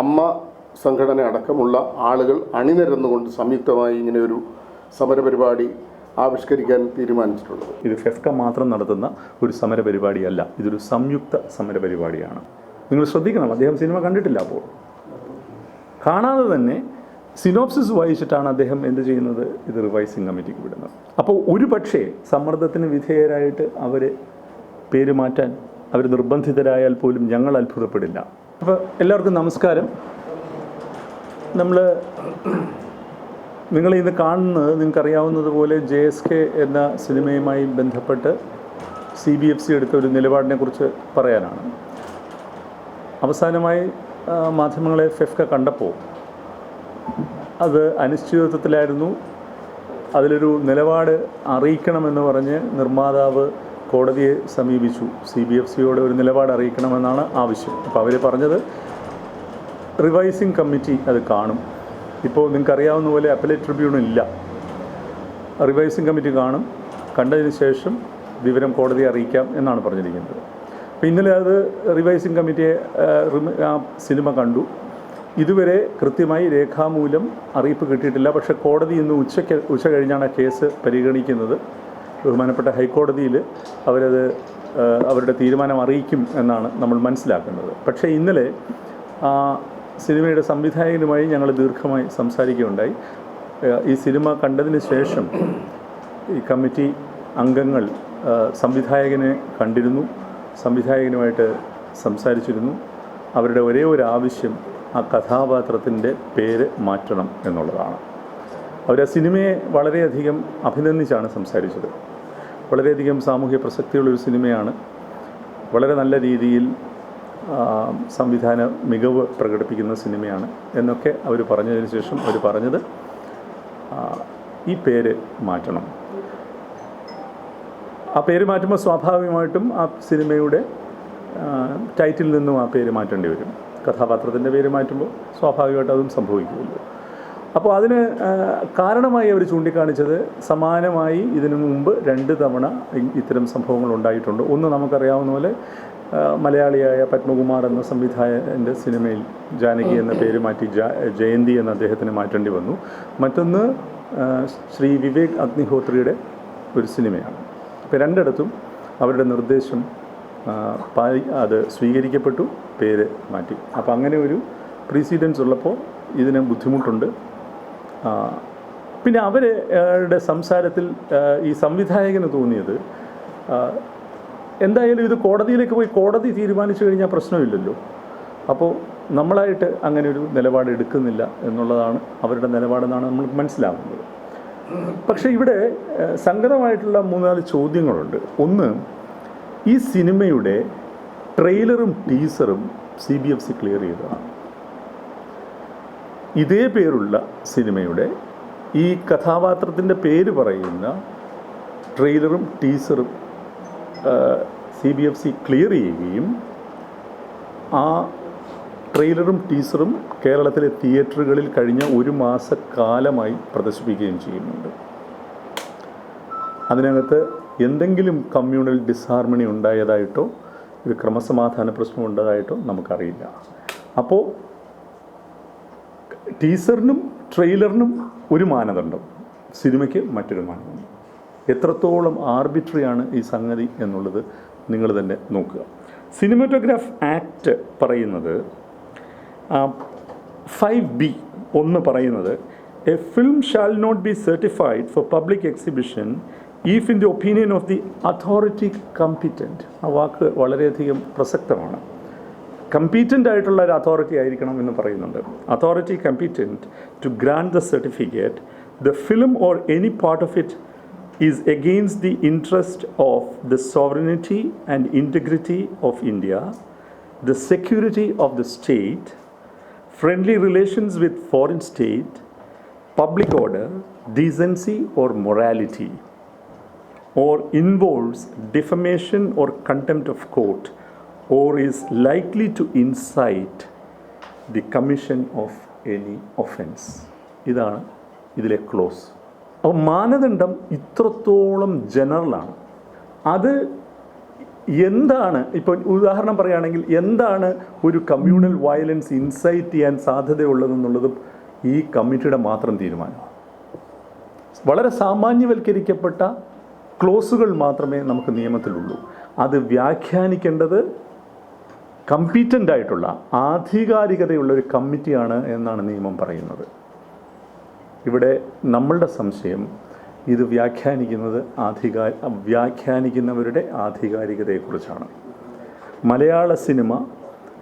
അമ്മ സംഘടന അടക്കമുള്ള ആളുകൾ അണിനിരന്നുകൊണ്ട് സംയുക്തമായി ഇങ്ങനെ ഒരു സമരപരിപാടി ആവിഷ്കരിക്കാൻ തീരുമാനിച്ചിട്ടുള്ളത്. ഇത് ഫെഫ്ക മാത്രം നടത്തുന്ന ഒരു സമരപരിപാടിയല്ല ഇതൊരു സംയുക്ത സമരപരിപാടിയാണ്. നിങ്ങൾ ശ്രദ്ധിക്കണം അദ്ദേഹം സിനിമ കണ്ടിട്ടില്ല അപ്പോൾ. കാണാതെ തന്നെ സിനോപ്സിസ് വായിച്ചിട്ടാണ് അദ്ദേഹം എന്ത് ചെയ്യുന്നത്? ഇത് റിവൈസിംഗ് കമ്മിറ്റിക്ക് വിടുന്നത്. അപ്പോൾ ഒരു പക്ഷേ സമ്മർദ്ദത്തിന് വിധേയരായിട്ട് അവർ പേര് മാറ്റാൻ അവർ നിർബന്ധിതരായാൽ പോലും ഞങ്ങൾ അത്ഭുതപ്പെടില്ല. അപ്പോൾ എല്ലാവർക്കും നമസ്കാരം. നമ്മൾ നിങ്ങൾ ഇന്ന് കാണുന്നത് നിങ്ങൾക്കറിയാവുന്നതുപോലെ ജെ എസ് കെ എന്ന സിനിമയുമായി ബന്ധപ്പെട്ട് സി ബി എഫ് സി എടുത്ത ഒരു നിലപാടിനെ കുറിച്ച് പറയാനാണ്. അവസാനമായി മാധ്യമങ്ങളെ ഫെഫ്ക കണ്ടപ്പോൾ അത് അനിശ്ചിതത്വത്തിലായിരുന്നു. അതിലൊരു നിലപാട് അറിയിക്കണമെന്ന് പറഞ്ഞ് നിർമ്മാതാവ് കോടതിയെ സമീപിച്ചു. സി ബി എഫ് സിയോട് ഒരു നിലപാട് അറിയിക്കണമെന്നാണ് ആവശ്യം. അപ്പോൾ അവർ പറഞ്ഞത് റിവൈസിങ് കമ്മിറ്റി അത് കാണും. ഇപ്പോൾ നിങ്ങൾക്ക് അറിയാവുന്ന പോലെ അപ്പലേറ്റ് ട്രിബ്യൂണൽ ഇല്ല. റിവൈസിങ് കമ്മിറ്റി കാണും. കണ്ടതിന് ശേഷം വിവരം കോടതിയെ അറിയിക്കാം എന്നാണ് പറഞ്ഞിരിക്കുന്നത്. അപ്പോൾ ഇന്നലെ അത് റിവൈസിങ് കമ്മിറ്റിയെ ആ, സിനിമ കണ്ടു. ഇതുവരെ കൃത്യമായി രേഖാമൂലം അറിയിപ്പ് കിട്ടിയിട്ടില്ല. പക്ഷേ കോടതി ഇന്ന് ഉച്ചയ്ക്ക് ഉച്ച കഴിഞ്ഞാണ് കേസ് പരിഗണിക്കുന്നത്. ബഹുമാനപ്പെട്ട ഹൈക്കോടതിയിൽ അവരത് അവരുടെ തീരുമാനം അറിയിക്കും എന്നാണ് നമ്മൾ മനസ്സിലാക്കുന്നത്. പക്ഷേ ഇന്നലെ ആ സിനിമയുടെ സംവിധായകനുമായി ഞങ്ങൾ ദീർഘമായി സംസാരിക്കുകയുണ്ടായി. ഈ സിനിമ കണ്ടതിന് ശേഷം ഈ കമ്മിറ്റി അംഗങ്ങൾ സംവിധായകനെ കണ്ടിരുന്നു സംവിധായകനുമായിട്ട് സംസാരിച്ചിരുന്നു. അവരുടെ ഒരേ ഒരു ആവശ്യം ആ കഥാപാത്രത്തിന്റെ പേര് മാറ്റണം എന്നുള്ളതാണ്. അവർ ആ സിനിമയെ വളരെയധികം അഭിനന്ദിച്ചാണ് സംസാരിച്ചത്. വളരെയധികം സാമൂഹ്യ പ്രസക്തിയുള്ളൊരു സിനിമയാണ്. വളരെ നല്ല രീതിയിൽ സംവിധാന മികവ് പ്രകടിപ്പിക്കുന്ന സിനിമയാണ് എന്നൊക്കെ അവർ പറഞ്ഞതിന് ശേഷം അവർ പറഞ്ഞത് ഈ പേര് മാറ്റണം. ആ പേര് മാറ്റുമ്പോൾ സ്വാഭാവികമായിട്ടും ആ സിനിമയുടെ ടൈറ്റിൽ നിന്നും ആ പേര് മാറ്റേണ്ടി വരും. കഥാപാത്രത്തിന്റെ പേര് മാറ്റുമ്പോൾ സ്വാഭാവികമായിട്ട് അതും സംഭവിക്കുമല്ലോ. അപ്പോൾ അതിന് കാരണമായി അവർ ചൂണ്ടിക്കാണിച്ചത് സമാനമായി ഇതിനു മുമ്പ് രണ്ട് തവണ ഇത്തരം സംഭവങ്ങൾ ഉണ്ടായിട്ടുണ്ട് ഒന്ന് നമുക്കറിയാവുന്ന പോലെ മലയാളിയായ പത്മകുമാർ എന്ന സംവിധായകന്റെ സിനിമയിൽ ജാനകി എന്ന പേര് മാറ്റി ജ- ജയന്തി എന്ന അദ്ദേഹത്തിന് മാറ്റേണ്ടി വന്നു. മറ്റൊന്ന് ശ്രീ വിവേക് അഗ്നിഹോത്രിയുടെ ഒരു സിനിമയാണ്. അപ്പോൾ രണ്ടിടത്തും അവരുടെ നിർദ്ദേശം അത് സ്വീകരിക്കപ്പെട്ടു പേര് മാറ്റി. അപ്പോൾ അങ്ങനെ ഒരു പ്രീസിഡൻസ് ഉള്ളപ്പോൾ ഇതിന് ബുദ്ധിമുട്ടുണ്ട്. പിന്നെ അവരുടെ സംസാരത്തിൽ ഈ സംവിധായകന് തോന്നിയത് എന്തായാലും ഇത് കോടതിയിലേക്ക് പോയി കോടതി തീരുമാനിച്ചു കഴിഞ്ഞാൽ പ്രശ്നമില്ലല്ലോ. അപ്പോൾ നമ്മളായിട്ട് അങ്ങനെ ഒരു നിലപാട് എടുക്കുന്നില്ല എന്നുള്ളതാണ് അവരുടെ നിലപാടെന്നാണ് നമ്മൾ മനസ്സിലാവുന്നത്. പക്ഷേ ഇവിടെ സങ്കടമായിട്ടുള്ള മൂന്നാൽ ചോദ്യങ്ങളുണ്ട്. ഒന്ന് ഈ സിനിമയുടെ ട്രെയിലറും ടീസറും C B F C clear ചെയ്തതാണ്. ഇതേ പേരുള്ള സിനിമയുടെ ഈ കഥാപാത്രത്തിന്റെ പേര് പറയുന്ന ട്രെയിലറും ടീസറും C B F C clear ചെയ്യുകയും ആ ട്രെയിലറും ടീസറും കേരളത്തിലെ തിയേറ്ററുകളിൽ കഴിഞ്ഞ ഒരു മാസക്കാലമായി പ്രദർശിപ്പിക്കുകയും ചെയ്യുന്നുണ്ട്. അതിനകത്ത് എന്തെങ്കിലും കമ്മ്യൂണൽ ഡിസ്ഹാർമണി ഉണ്ടായതായിട്ടോ ഒരു ക്രമസമാധാന പ്രശ്നം ഉണ്ടായതായിട്ടോ നമുക്കറിയില്ല. അപ്പോൾ ടീസറിനും ട്രെയിലറിനും ഒരു മാനദണ്ഡം. സിനിമയ്ക്ക് മറ്റൊരു മാനദണ്ഡം. എത്രത്തോളം ആർബിട്രറിയാണ് ഈ സംഗതി എന്നുള്ളത് നിങ്ങൾ തന്നെ നോക്കുക. സിനിമാറ്റോഗ്രാഫ് ആക്ട് പറയുന്നത് ഫൈവ് ബി ഒന്ന് പറയുന്നത് a film shall not be certified for public exhibition if in the opinion of the authority competent. ആ വാക്ക് വളരെയധികം പ്രസക്തമാണ്. കമ്പീറ്റന്റ് ആയിട്ടുള്ള ഒരു അതോറിറ്റി ആയിരിക്കണം എന്ന് പറയുന്നുണ്ട്. Authority competent to grant the certificate the film or any part of it is against the interest of the sovereignty and integrity of India the security of the state friendly relations with foreign state, public order, decency or morality, or involves defamation or contempt of court, or is likely to incite the commission of any offense. ഇതാണ് ഇതിലെ close അപ്പോൾ മാനദണ്ഡം ഇത്രത്തോളം ജനറലാണ് അത് എന്താണ് ഇപ്പോൾ ഉദാഹരണം പറയുകയാണെങ്കിൽ എന്താണ് ഒരു കമ്മ്യൂണൽ വയലൻസ് ഇൻസൈറ്റ് ചെയ്യാൻ സാധ്യതയുള്ളതെന്നുള്ളതും ഈ കമ്മിറ്റിയുടെ മാത്രം തീരുമാനമാണ്. വളരെ സാമാന്യവൽക്കരിക്കപ്പെട്ട ക്ലോസുകൾ മാത്രമേ നമുക്ക് നിയമത്തിലുള്ളൂ. അത് വ്യാഖ്യാനിക്കേണ്ടത് കമ്പീറ്റന്റ് ആയിട്ടുള്ള ആധികാരികതയുള്ള ഒരു കമ്മിറ്റിയാണ് എന്നാണ് നിയമം പറയുന്നത്. ഇവിടെ നമ്മളുടെ സംശയം ഇത് വ്യാഖ്യാനിക്കുന്നത് ആധികാ വ്യാഖ്യാനിക്കുന്നവരുടെ ആധികാരികതയെക്കുറിച്ചാണ്. മലയാള സിനിമ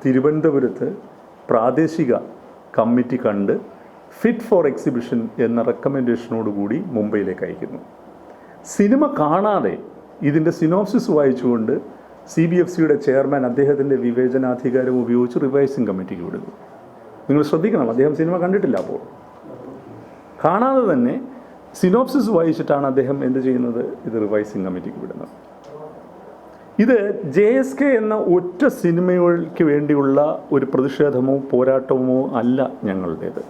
തിരുവനന്തപുരത്ത് പ്രാദേശിക കമ്മിറ്റി കണ്ട് ഫിറ്റ് ഫോർ എക്സിബിഷൻ എന്ന റെക്കമെൻഡേഷനോടുകൂടി മുംബൈയിലേക്ക് അയക്കുന്നു. സിനിമ കാണാതെ ഇതിന്റെ സിനോപ്സിസ് വായിച്ചുകൊണ്ട് സി ബി എഫ് സിയുടെ ചെയർമാൻ അദ്ദേഹത്തിന്റെ വിവേചനാധികാരം ഉപയോഗിച്ച് റിവൈസിംഗ് കമ്മിറ്റിക്ക് വിടുന്നു. നിങ്ങൾ ശ്രദ്ധിക്കണം അദ്ദേഹം സിനിമ കണ്ടിട്ടില്ല അപ്പോൾ. കാണാതെ തന്നെ സിനോപ്സിസ് വായിച്ചിട്ടാണ് അദ്ദേഹം എന്ത് ചെയ്യുന്നത്? ഇത് റിവൈസിംഗ് കമ്മിറ്റിക്ക് വിടുന്നത്. ഇത് ജെ എസ് കെ എന്ന ഒറ്റ സിനിമകൾക്ക് വേണ്ടിയുള്ള ഒരു പ്രതിഷേധമോ പോരാട്ടമോ അല്ല ഞങ്ങളുടേത്.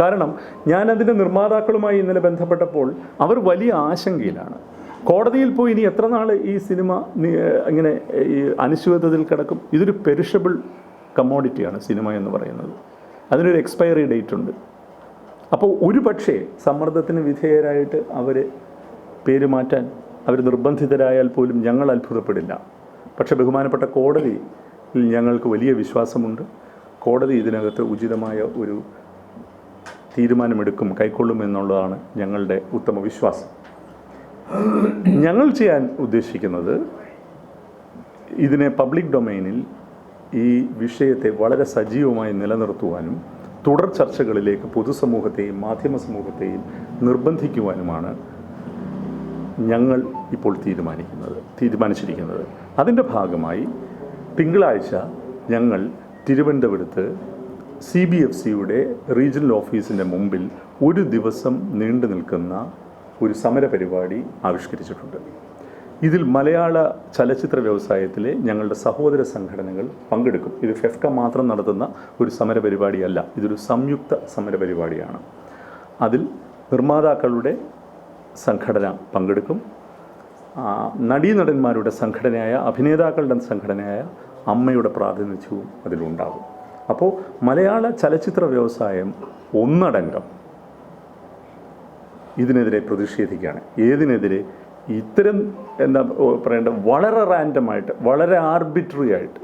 കാരണം ഞാൻ അതിന്റെ നിർമ്മാതാക്കളുമായി ഇന്നലെ ബന്ധപ്പെട്ടപ്പോൾ അവർ വലിയ ആശങ്കയിലാണ്. കോടതിയിൽ പോയി ഇനി എത്ര നാൾ ഈ സിനിമ ഇങ്ങനെ ഈ അനിശ്ചിതത്വത്തിൽ കിടക്കും? ഇതൊരു പെരിഷബിൾ കമ്മോഡിറ്റിയാണ് സിനിമ എന്ന് പറയുന്നത്. അതിനൊരു എക്സ്പയറി ഡേറ്റ് ഉണ്ട്. അപ്പോൾ ഒരു പക്ഷേ സമ്മർദ്ദത്തിന് വിധേയരായിട്ട് അവർ പേര് മാറ്റാൻ അവർ നിർബന്ധിതരായാൽ പോലും ഞങ്ങൾ അത്ഭുതപ്പെടില്ല. പക്ഷെ ബഹുമാനപ്പെട്ട കോടതി ഞങ്ങൾക്ക് വലിയ വിശ്വാസമുണ്ട്. കോടതി ഇതിനകത്ത് ഉചിതമായ ഒരു തീരുമാനമെടുക്കും കൈക്കൊള്ളുമെന്നുള്ളതാണ് ഞങ്ങളുടെ ഉത്തമ വിശ്വാസം. ഞങ്ങൾ ചെയ്യാൻ ഉദ്ദേശിക്കുന്നത് ഇതിനെ പബ്ലിക് ഡൊമൈനിൽ ഈ വിഷയത്തെ വളരെ സജീവമായി നിലനിർത്തുവാനും തുടർ ചർച്ചകളിലേക്ക് പൊതുസമൂഹത്തെയും മാധ്യമ സമൂഹത്തെയും നിർബന്ധിക്കുവാനുമാണ് ഞങ്ങൾ ഇപ്പോൾ തീരുമാനിക്കുന്നത് തീരുമാനിച്ചിരിക്കുന്നത്. അതിന്റെ ഭാഗമായി തിങ്കളാഴ്ച ഞങ്ങൾ തിരുവനന്തപുരത്ത് സി ബി എഫ് സിയുടെ റീജിയണൽ ഓഫീസിന്റെ മുമ്പിൽ ഒരു ദിവസം നീണ്ടു നിൽക്കുന്ന ഒരു സമര പരിപാടി ആവിഷ്കരിച്ചിട്ടുണ്ട്. ഇതിൽ മലയാള ചലച്ചിത്ര വ്യവസായത്തിലെ ഞങ്ങളുടെ സഹോദര സംഘടനകൾ പങ്കെടുക്കും. ഇത് ഫെഫ്ക മാത്രം നടത്തുന്ന ഒരു സമര പരിപാടിയല്ല ഇതൊരു സംയുക്ത സമര പരിപാടിയാണ്. അതിൽ നിർമ്മാതാക്കളുടെ സംഘടന പങ്കെടുക്കും. നടീ നടീനടന്മാരുടെ സംഘടനയായ അഭിനേതാക്കളുടെ സംഘടനയായ അമ്മയുടെ പ്രാതിനിധ്യവും അതിലുണ്ടാകും. അപ്പോൾ മലയാള ചലച്ചിത്ര വ്യവസായം ഒന്നടങ്കം ഇതിനെതിരെ പ്രതിഷേധിക്കുകയാണ്. ഏതിനെതിരെ? ഇത്തരം എന്താ പറയേണ്ട വളരെ റാൻഡമായിട്ട് വളരെ ആർബിട്രറി ആയിട്ട്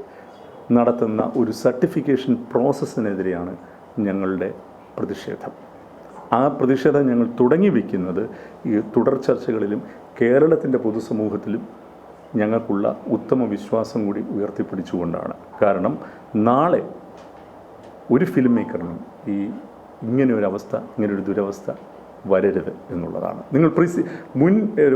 നടത്തുന്ന ഒരു സർട്ടിഫിക്കേഷൻ പ്രോസസ്സിനെതിരെയാണ് ഞങ്ങളുടെ പ്രതിഷേധം. ആ പ്രതിഷേധം ഞങ്ങൾ തുടങ്ങി വയ്ക്കുന്നത് ഈ തുടർ ചർച്ചകളിലും കേരളത്തിന്റെ പൊതുസമൂഹത്തിലും ഞങ്ങൾക്കുള്ള ഉത്തമ വിശ്വാസം കൂടി ഉയർത്തിപ്പിടിച്ചുകൊണ്ടാണ്. കാരണം നാളെ ഒരു ഫിലിം മേക്കറിനും ഈ ഇങ്ങനെ ഒരു അവസ്ഥ ഇങ്ങനെ ഒരു ദുരവസ്ഥ വരരുത് എന്നുള്ളതാണ്. നിങ്ങൾ പ്രിസി മുൻ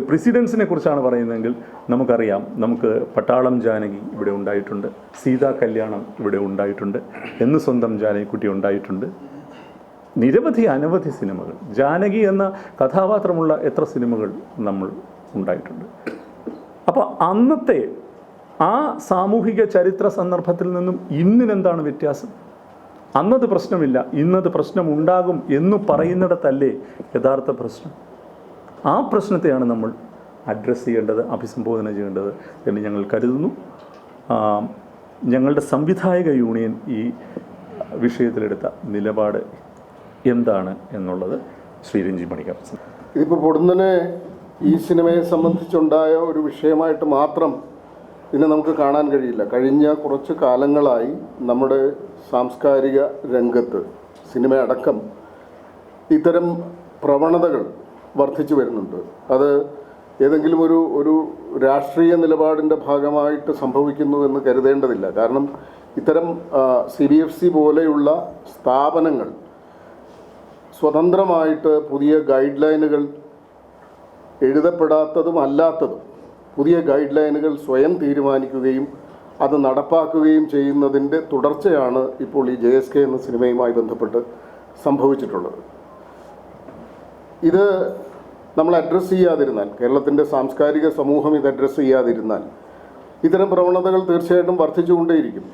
പ്രസിഡൻസിനെ കുറിച്ചാണ് പറയുന്നതെങ്കിൽ നമുക്കറിയാം നമുക്ക് പട്ടാളം ജാനകി ഇവിടെ ഉണ്ടായിട്ടുണ്ട് സീതാ കല്യാണം ഇവിടെ ഉണ്ടായിട്ടുണ്ട് എന്ന് സ്വന്തം ജാനകിക്കുട്ടി ഉണ്ടായിട്ടുണ്ട്. നിരവധി അനവധി സിനിമകൾ ജാനകി എന്ന കഥാപാത്രമുള്ള എത്ര സിനിമകൾ നമ്മൾ ഉണ്ടായിട്ടുണ്ട്. അപ്പോൾ അന്നത്തെ ആ സാമൂഹിക ചരിത്ര സന്ദർഭത്തിൽ നിന്നും ഇന്നിനെന്താണ് വ്യത്യാസം? അന്നത് പ്രശ്നമില്ല ഇന്നത് പ്രശ്നം ഉണ്ടാകും എന്ന് പറയുന്നിടത്തല്ലേ യഥാർത്ഥ പ്രശ്നം. ആ പ്രശ്നത്തെയാണ് നമ്മൾ അഡ്രസ്സ് ചെയ്യേണ്ടത് അഭിസംബോധന ചെയ്യേണ്ടത് എന്ന് ഞങ്ങൾ കരുതുന്നു. ഞങ്ങളുടെ സംവിധായക യൂണിയൻ ഈ വിഷയത്തിലെടുത്ത നിലപാട് എന്താണ് എന്നുള്ളത് ശ്രീരഞ്ജി മണിക്കർ ഇതിപ്പോൾ പൊടുന്നനെ ഈ സിനിമയെ സംബന്ധിച്ചുണ്ടായ ഒരു വിഷയമായിട്ട് മാത്രം ഇതിനെ നമുക്ക് കാണാൻ കഴിയില്ല. കഴിഞ്ഞ കുറച്ച് കാലങ്ങളായി നമ്മുടെ സാംസ്കാരിക രംഗത്ത് സിനിമ അടക്കം ഇത്തരം പ്രവണതകൾ വർദ്ധിച്ചു വരുന്നുണ്ട്. അത് ഏതെങ്കിലും ഒരു ഒരു രാഷ്ട്രീയ നിലപാടിന്റെ ഭാഗമായിട്ട് സംഭവിക്കുന്നു എന്ന് കരുതേണ്ടതില്ല. കാരണം ഇത്തരം സി ബി എഫ് സി പോലെയുള്ള സ്ഥാപനങ്ങൾ സ്വതന്ത്രമായിട്ട് പുതിയ ഗൈഡ് ലൈനുകൾ എഴുതപ്പെടാത്തതും അല്ലാത്തതും പുതിയ ഗൈഡ് ലൈനുകൾ സ്വയം തീരുമാനിക്കുകയും അത് നടപ്പാക്കുകയും ചെയ്യുന്നതിന്റെ തുടർച്ചയാണ് ഇപ്പോൾ ഈ ജെ എസ് കെ എന്ന സിനിമയുമായി ബന്ധപ്പെട്ട് സംഭവിച്ചിട്ടുള്ളത്. ഇത് നമ്മൾ അഡ്രസ്സ് ചെയ്യാതിരുന്നാൽ കേരളത്തിന്റെ സാംസ്കാരിക സമൂഹം ഇത് അഡ്രസ്സ് ചെയ്യാതിരുന്നാൽ ഇത്തരം പ്രവണതകൾ തീർച്ചയായിട്ടും വർദ്ധിച്ചുകൊണ്ടേയിരിക്കും.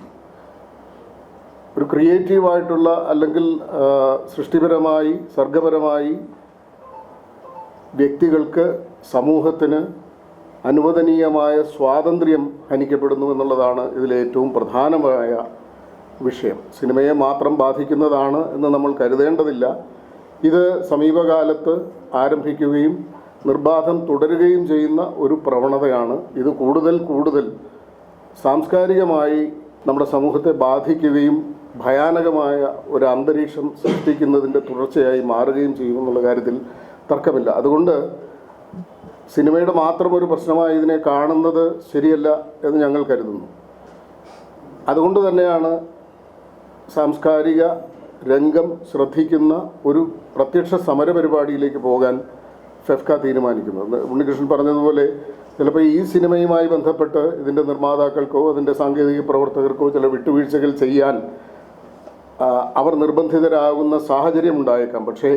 ഒരു ക്രിയേറ്റീവായിട്ടുള്ള അല്ലെങ്കിൽ സൃഷ്ടിപരമായി സർഗപരമായി വ്യക്തികൾക്ക് സമൂഹത്തിന് അനുവദനീയമായ സ്വാതന്ത്ര്യം ഹനിക്കപ്പെടുന്നു എന്നുള്ളതാണ് ഇതിലെ ഏറ്റവും പ്രധാനമായ വിഷയം. സിനിമയെ മാത്രം ബാധിക്കുന്നതാണ് എന്ന് നമ്മൾ കരുതേണ്ടതില്ല. ഇത് സമീപകാലത്ത് ആരംഭിക്കുകയും നിർബാധം തുടരുകയും ചെയ്യുന്ന ഒരു പ്രവണതയാണ്. ഇത് കൂടുതൽ കൂടുതൽ സാംസ്കാരികമായി നമ്മുടെ സമൂഹത്തെ ബാധിക്കുകയും ഭയാനകമായ ഒരു അന്തരീക്ഷം സൃഷ്ടിക്കുന്നതിന്റെ തുടർച്ചയായി മാറുകയും ചെയ്യുമെന്നുള്ള കാര്യത്തിൽ തർക്കമില്ല. അതുകൊണ്ട് സിനിമയുടെ മാത്രം ഒരു പ്രശ്നമായി ഇതിനെ കാണുന്നത് ശരിയല്ല എന്ന് ഞങ്ങൾ കരുതുന്നു. അതുകൊണ്ട് തന്നെയാണ് സാംസ്കാരിക രംഗം ശ്രദ്ധിക്കുന്ന ഒരു പ്രത്യക്ഷ സമര പരിപാടിയിലേക്ക് പോകാൻ ഫെഫ്ക തീരുമാനിക്കുന്നത്. ഉണ്ണികൃഷ്ണൻ പറഞ്ഞതുപോലെ ചിലപ്പോൾ ഈ സിനിമയുമായി ബന്ധപ്പെട്ട് ഇതിന്റെ നിർമ്മാതാക്കൾക്കോ അതിന്റെ സാങ്കേതിക പ്രവർത്തകർക്കോ ചില വിട്ടുവീഴ്ചകൾ ചെയ്യാൻ അവർ നിർബന്ധിതരാകുന്ന സാഹചര്യം ഉണ്ടായേക്കാം. പക്ഷേ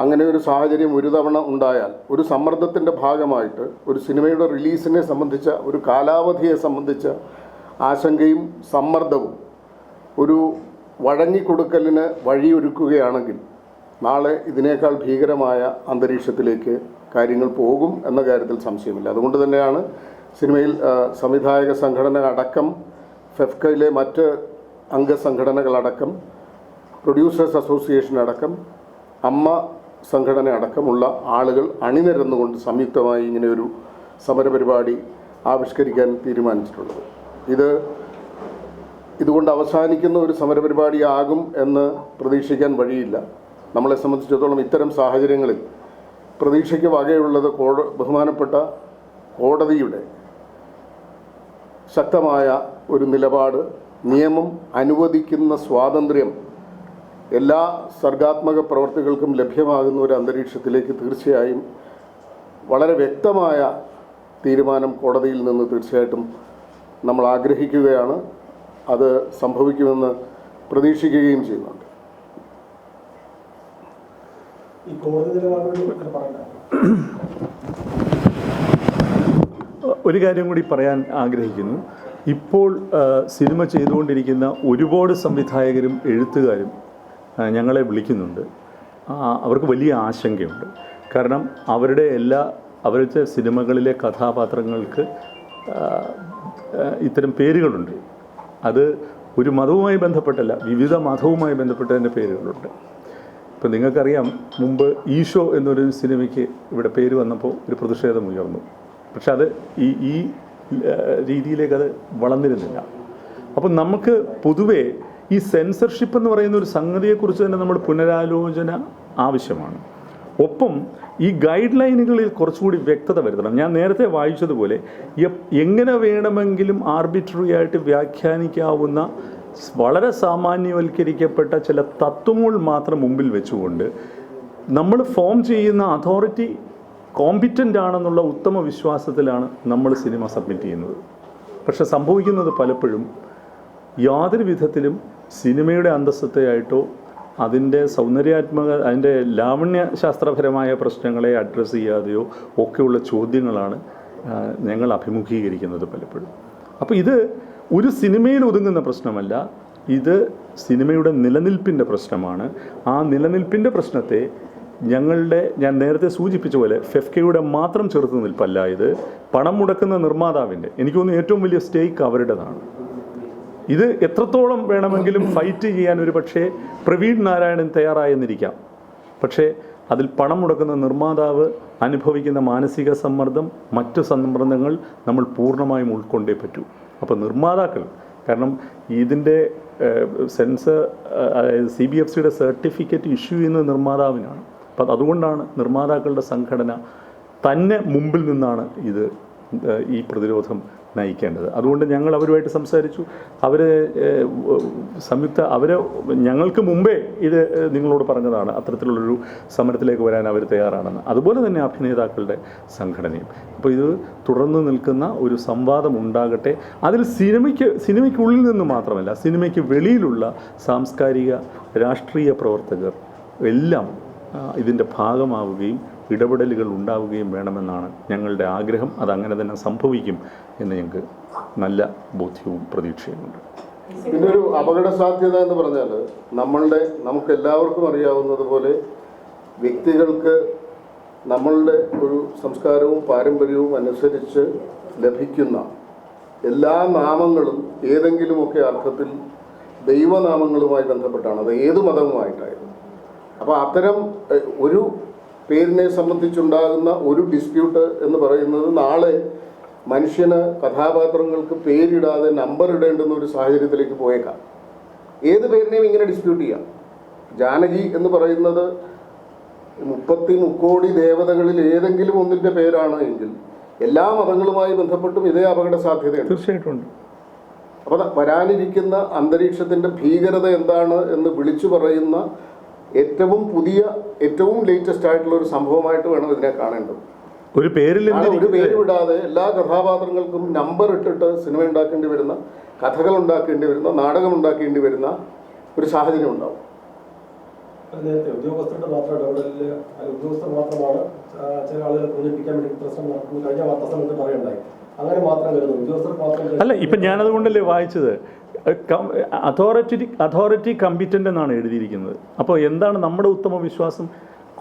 അങ്ങനെ ഒരു സാഹചര്യം ഒരു തവണ ഉണ്ടായാൽ ഒരു സമ്മർദ്ദത്തിന്റെ ഭാഗമായിട്ട് ഒരു സിനിമയുടെ റിലീസിനെ സംബന്ധിച്ച ഒരു കാലാവധിയെ സംബന്ധിച്ച ആശങ്കയും സമ്മർദ്ദവും ഒരു വഴങ്ങിക്കൊടുക്കലിന് വഴിയൊരുക്കുകയാണെങ്കിൽ നാളെ ഇതിനേക്കാൾ ഭീകരമായ അന്തരീക്ഷത്തിലേക്ക് കാര്യങ്ങൾ പോകും എന്ന കാര്യത്തിൽ സംശയമില്ല. അതുകൊണ്ട് തന്നെയാണ് സിനിമയിൽ സംവിധായക സംഘടന അടക്കം ഫെഫ്കയിലെ മറ്റ് അംഗസംഘടനകളടക്കം പ്രൊഡ്യൂസേഴ്സ് അസോസിയേഷൻ അടക്കം അമ്മ സംഘടന അടക്കമുള്ള ആളുകൾ അണിനിരന്നുകൊണ്ട് സംയുക്തമായി ഇങ്ങനെ ഒരു സമരപരിപാടി ആവിഷ്കരിക്കാൻ തീരുമാനിച്ചിട്ടുള്ളത്. ഇത് ഇതുകൊണ്ട് അവസാനിക്കുന്ന ഒരു സമരപരിപാടിയാകും എന്ന് പ്രതീക്ഷിക്കാൻ വഴിയില്ല. നമ്മളെ സംബന്ധിച്ചിടത്തോളം ഇത്തരം സാഹചര്യങ്ങളിൽ പ്രതീക്ഷയ്ക്ക് വകയുള്ളത് കോട ബഹുമാനപ്പെട്ട കോടതിയുടെ ശക്തമായ ഒരു നിലപാട് നിയമം അനുവദിക്കുന്ന സ്വാതന്ത്ര്യം എല്ലാ സർഗാത്മക പ്രവർത്തികൾക്കും ലഭ്യമാകുന്ന ഒരു അന്തരീക്ഷത്തിലേക്ക് തീർച്ചയായും വളരെ വ്യക്തമായ തീരുമാനം കോടതിയിൽ നിന്ന് തീർച്ചയായിട്ടും നമ്മൾ ആഗ്രഹിക്കുകയാണ്. അത് സംഭവിക്കുമെന്ന് പ്രതീക്ഷിക്കുകയും ചെയ്യുന്നുണ്ട്. ഒരു കാര്യം കൂടി പറയാൻ ആഗ്രഹിക്കുന്നു. ഇപ്പോൾ സിനിമ ചെയ്തുകൊണ്ടിരിക്കുന്ന ഒരുപാട് സംവിധായകരും എഴുത്തുകാരും ഞങ്ങളെ വിളിക്കുന്നുണ്ട്. അവർക്ക് വലിയ ആശങ്കയുണ്ട്. കാരണം അവരുടെ എല്ലാ അവരുടെ സിനിമകളിലെ കഥാപാത്രങ്ങൾക്ക് ഇത്തരം പേരുകളുണ്ട്. അത് ഒരു മതവുമായി ബന്ധപ്പെട്ടല്ല വിവിധ മതവുമായി ബന്ധപ്പെട്ടതിന്റെ പേരുകളുണ്ട്. ഇപ്പം നിങ്ങൾക്കറിയാം മുമ്പ് ഈശോ എന്നൊരു സിനിമയ്ക്ക് ഇവിടെ പേര് വന്നപ്പോൾ ഒരു പ്രതിഷേധം ഉയർന്നു. പക്ഷെ അത് ഈ ഈ രീതിയിലേക്ക് അത് വളർന്നിരുന്നില്ല. അപ്പം നമുക്ക് പൊതുവേ ഈ സെൻസർഷിപ്പ് എന്ന് പറയുന്ന ഒരു സംഗതിയെക്കുറിച്ച് തന്നെ നമ്മൾ പുനരാലോചന ആവശ്യമാണ്. ഒപ്പം ഈ ഗൈഡ് ലൈനുകളിൽ കുറച്ചുകൂടി വ്യക്തത വരുത്തണം. ഞാൻ നേരത്തെ വായിച്ചതുപോലെ എങ്ങനെ വേണമെങ്കിലും ആർബിട്രറി ആയിട്ട് വ്യാഖ്യാനിക്കാവുന്ന വളരെ സാമാന്യവൽക്കരിക്കപ്പെട്ട ചില തത്വങ്ങൾ മാത്രം മുമ്പിൽ വെച്ചുകൊണ്ട് നമ്മൾ ഫോം ചെയ്യുന്ന അതോറിറ്റി കോമ്പിറ്റന്റ് ആണെന്നുള്ള ഉത്തമ വിശ്വാസത്തിലാണ് നമ്മൾ സിനിമ സബ്മിറ്റ് ചെയ്യുന്നത്. പക്ഷെ സംഭവിക്കുന്നത് പലപ്പോഴും യാതൊരു വിധത്തിലും സിനിമയുടെ അന്തസ്സത്തെയായിട്ടോ അതിന്റെ സൗന്ദര്യാത്മക അതിന്റെ ലാവണ്യ ശാസ്ത്രപരമായ പ്രശ്നങ്ങളെ അഡ്രസ്സ് ചെയ്യാതെയോ ഒക്കെയുള്ള ചോദ്യങ്ങളാണ് ഞങ്ങൾ അഭിമുഖീകരിക്കുന്നത് പലപ്പോഴും. അപ്പോൾ ഇത് ഒരു സിനിമയിൽ ഒതുങ്ങുന്ന പ്രശ്നമല്ല ഇത് സിനിമയുടെ നിലനിൽപ്പിന്റെ പ്രശ്നമാണ്. ആ നിലനിൽപ്പിന്റെ പ്രശ്നത്തെ ഞങ്ങളുടെ ഞാൻ നേരത്തെ സൂചിപ്പിച്ച പോലെ ഫെഫ്കയുടെ മാത്രം ചെറുത്ത് നിൽപ്പല്ല ഇത്. പണം മുടക്കുന്ന നിർമ്മാതാവിന്റെ എനിക്ക് തോന്നുന്നു ഏറ്റവും വലിയ സ്റ്റേക്ക് അവരുടേതാണ്. ഇത് എത്രത്തോളം വേണമെങ്കിലും ഫൈറ്റ് ചെയ്യാൻ ഒരു പക്ഷേ പ്രവീൺ നാരായണൻ തയ്യാറായെന്നിരിക്കാം. പക്ഷേ അതിൽ പണം മുടക്കുന്ന നിർമ്മാതാവ് അനുഭവിക്കുന്ന മാനസിക സമ്മർദ്ദം മറ്റു സമ്മർദ്ദങ്ങൾ നമ്മൾ പൂർണമായും ഉൾക്കൊണ്ടേ പറ്റൂ. അപ്പോൾ നിർമ്മാതാക്കൾ കാരണം ഇതിന്റെ സെൻസ് അതായത് സി ബി എഫ് സിയുടെ സർട്ടിഫിക്കറ്റ് ഇഷ്യൂ ചെയ്യുന്ന നിർമ്മാതാവിനാണ്. അപ്പം അതുകൊണ്ടാണ് നിർമ്മാതാക്കളുടെ സംഘടന തന്നെ മുമ്പിൽ നിന്നാണ് ഇത് ഈ പ്രതിരോധം നയിക്കേണ്ടത്. അതുകൊണ്ട് ഞങ്ങൾ അവരുമായിട്ട് സംസാരിച്ചു. അവർ സംയുക്ത അവർ ഞങ്ങൾക്ക് മുമ്പേ ഇത് നിങ്ങളോട് പറഞ്ഞതാണ് അത്തരത്തിലുള്ളൊരു സമരത്തിലേക്ക് വരാൻ അവർ തയ്യാറാണെന്ന്. അതുപോലെ തന്നെ അഭിനേതാക്കളുടെ സംഘടനയും. അപ്പോൾ ഇത് തുടർന്ന് നിൽക്കുന്ന ഒരു സംവാദം ഉണ്ടാകട്ടെ. അതിൽ സിനിമയ്ക്ക് സിനിമയ്ക്കുള്ളിൽ നിന്ന് മാത്രമല്ല സിനിമയ്ക്ക് വെളിയിലുള്ള സാംസ്കാരിക രാഷ്ട്രീയ പ്രവർത്തകർ എല്ലാം ഇതിന്റെ ഭാഗമാവുകയും ഇടപെടലുകൾ ഉണ്ടാവുകയും വേണമെന്നാണ് ഞങ്ങളുടെ ആഗ്രഹം. അതങ്ങനെ തന്നെ സംഭവിക്കും എന്ന് ഞങ്ങൾക്ക് നല്ല ബോധ്യവും പ്രതീക്ഷയുമുണ്ട് പിന്നെ ഒരു അപകട സാധ്യത എന്ന് പറഞ്ഞാൽ നമ്മളുടെ നമുക്ക് എല്ലാവർക്കും അറിയാവുന്നത് പോലെ വ്യക്തികൾക്ക് നമ്മളുടെ ഒരു സംസ്കാരവും പാരമ്പര്യവും അനുസരിച്ച് ലഭിക്കുന്ന എല്ലാ നാമങ്ങളും ഏതെങ്കിലുമൊക്കെ അർത്ഥത്തിൽ ദൈവനാമങ്ങളുമായി ബന്ധപ്പെട്ടാണ്. അത് ഏത് മതവുമായിട്ടായിരുന്നു അപ്പോൾ അത്തരം ഒരു പേരിനെ സംബന്ധിച്ചുണ്ടാകുന്ന ഒരു ഡിസ്പ്യൂട്ട് എന്ന് പറയുന്നത് നാളെ മനുഷ്യന് കഥാപാത്രങ്ങൾക്ക് പേരിടാതെ നമ്പർ ഇടേണ്ടുന്ന ഒരു സാഹചര്യത്തിലേക്ക് പോയേക്കാം. ഏത് പേരിനെയും ഇങ്ങനെ ഡിസ്പ്യൂട്ട് ചെയ്യാം. ജാനകി എന്ന് പറയുന്നത് മുപ്പത്തി മുക്കോടി ദേവതകളിൽ ഏതെങ്കിലും ഒന്നിന്റെ പേരാണ് എങ്കിൽ എല്ലാ മതങ്ങളുമായി ബന്ധപ്പെട്ടും ഇതേ അപകട സാധ്യതയുണ്ട്. തീർച്ചയായിട്ടും ഉണ്ട്. അപ്പോൾ വരാനിരിക്കുന്ന അന്തരീക്ഷത്തിന്റെ ഭീകരത എന്താണ് എന്ന് വിളിച്ചു പറയുന്ന ഏറ്റവും പുതിയ ഏറ്റവും ലേറ്റസ്റ്റ് ആയിട്ടുള്ള ഒരു സംഭവമായിട്ട് വേണം ഇതിനെ കാണേണ്ടത്. ഒരു പേരിൽ ഒരു പേര്? വിടാതെ എല്ലാ കഥാപാത്രങ്ങൾക്കും നമ്പർ ഇട്ടിട്ട് സിനിമ ഉണ്ടാക്കേണ്ടി വരുന്ന കഥകൾ ഉണ്ടാക്കേണ്ടി വരുന്ന നാടകം ഉണ്ടാക്കേണ്ടി വരുന്ന ഒരു സാഹചര്യം ഉണ്ടാവും. നേരത്തെ ഉദ്യോഗസ്ഥരുടെ മാത്രം ഇടപെടലിൽ അല്ല ഉദ്യോഗസ്ഥർ മാത്രമാണ് ചില ആളുകളെ തോന്നിപ്പിക്കാൻ വേണ്ടി പ്രശ്നം കഴിഞ്ഞ വാർത്താ സമയത്ത് പറയുണ്ടായി അങ്ങനെ മാത്രം കരുതുന്നു ഉദ്യോഗസ്ഥർ അല്ല ഇപ്പം ഞാനതുകൊണ്ടല്ലേ വായിച്ചത്? അതോറിറ്റി അതോറിറ്റി കമ്പിറ്റന്റ് എന്നാണ് എഴുതിയിരിക്കുന്നത്. അപ്പോൾ എന്താണ് നമ്മുടെ ഉത്തമ വിശ്വാസം?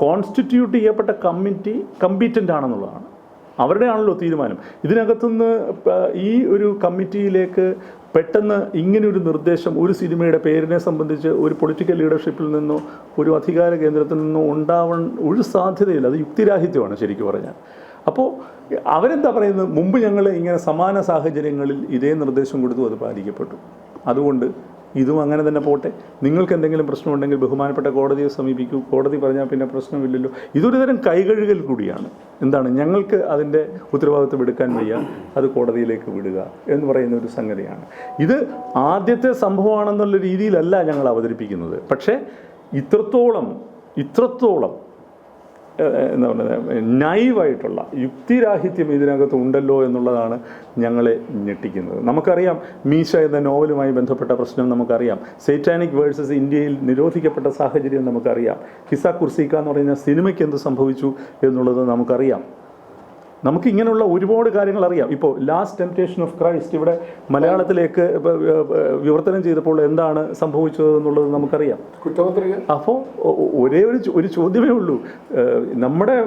കോൺസ്റ്റിറ്റ്യൂട്ട് ചെയ്യപ്പെട്ട കമ്മിറ്റി കമ്പിറ്റന്റ് ആണെന്നുള്ളതാണ്. അവരുടെ ആണല്ലോ തീരുമാനം. ഇതിനകത്തുനിന്ന് ഈ ഒരു കമ്മിറ്റിയിലേക്ക് പെട്ടെന്ന് ഇങ്ങനെ ഒരു നിർദ്ദേശം ഒരു സിനിമയുടെ പേരിനെ സംബന്ധിച്ച് ഒരു പൊളിറ്റിക്കൽ ലീഡർഷിപ്പിൽ നിന്നോ ഒരു അധികാര കേന്ദ്രത്തിൽ നിന്നോ ഉണ്ടാവാൻ ഒരു സാധ്യതയില്ല. അത് യുക്തിരാഹിത്യമാണ് ശരിക്കും പറഞ്ഞാൽ. അപ്പോൾ അവരെന്താ പറയുന്നത്? മുമ്പ് ഞങ്ങൾ ഇങ്ങനെ സമാന സാഹചര്യങ്ങളിൽ ഇതേ നിർദ്ദേശം കൊടുത്തു അത് പാലിക്കപ്പെട്ടു. അതുകൊണ്ട് ഇതും അങ്ങനെ തന്നെ പോട്ടെ. നിങ്ങൾക്ക് എന്തെങ്കിലും പ്രശ്നമുണ്ടെങ്കിൽ ബഹുമാനപ്പെട്ട കോടതിയെ സമീപിക്കൂ. കോടതി പറഞ്ഞാൽ പിന്നെ പ്രശ്നമില്ലല്ലോ. ഇതൊരു തരം കൈകഴുകൽ കൂടിയാണ്. എന്താണ്? ഞങ്ങൾക്ക് അതിന്റെ ഉത്തരവാദിത്വം എടുക്കാൻ വയ്യ. അത് കോടതിയിലേക്ക് വിടുക എന്ന് പറയുന്ന ഒരു സംഗതിയാണ്. ഇത് ആദ്യത്തെ സംഭവമാണെന്നുള്ള രീതിയിലല്ല ഞങ്ങൾ അവതരിപ്പിക്കുന്നത്. പക്ഷേ ഇത്രത്തോളം ഇത്രത്തോളം എന്താ പറയുന്നത്? നൈവായിട്ടുള്ള യുക്തിരാഹിത്യം ഇതിനകത്ത് ഉണ്ടല്ലോ എന്നുള്ളതാണ് ഞങ്ങളെ ഞെട്ടിക്കുന്നത്. നമുക്കറിയാം മീശ എന്ന നോവലുമായി ബന്ധപ്പെട്ട പ്രശ്നം നമുക്കറിയാം. സൈറ്റാനിക് വേഴ്സസ് ഇന്ത്യയിൽ നിരോധിക്കപ്പെട്ട സാഹചര്യം നമുക്കറിയാം. ഹിസ കുർസിക്ക എന്ന് പറയുന്ന സിനിമയ്ക്ക് എന്ത് സംഭവിച്ചു എന്നുള്ളത് നമുക്കറിയാം. നമുക്ക് ഇങ്ങനെയുള്ള ഒരുപാട് കാര്യങ്ങൾ അറിയാം. ഇപ്പോൾ ലാസ്റ്റ് ടെംപ്റ്റേഷൻ ഓഫ് ക്രൈസ്റ്റ് ഇവിടെ മലയാളത്തിലേക്ക് വിവർത്തനം ചെയ്തപ്പോൾ എന്താണ് സംഭവിച്ചത് എന്നുള്ളത് നമുക്കറിയാം. അപ്പോൾ ഒരേ ഒരു ഒരു ചോദ്യമേ ഉള്ളൂ. നമ്മുടെ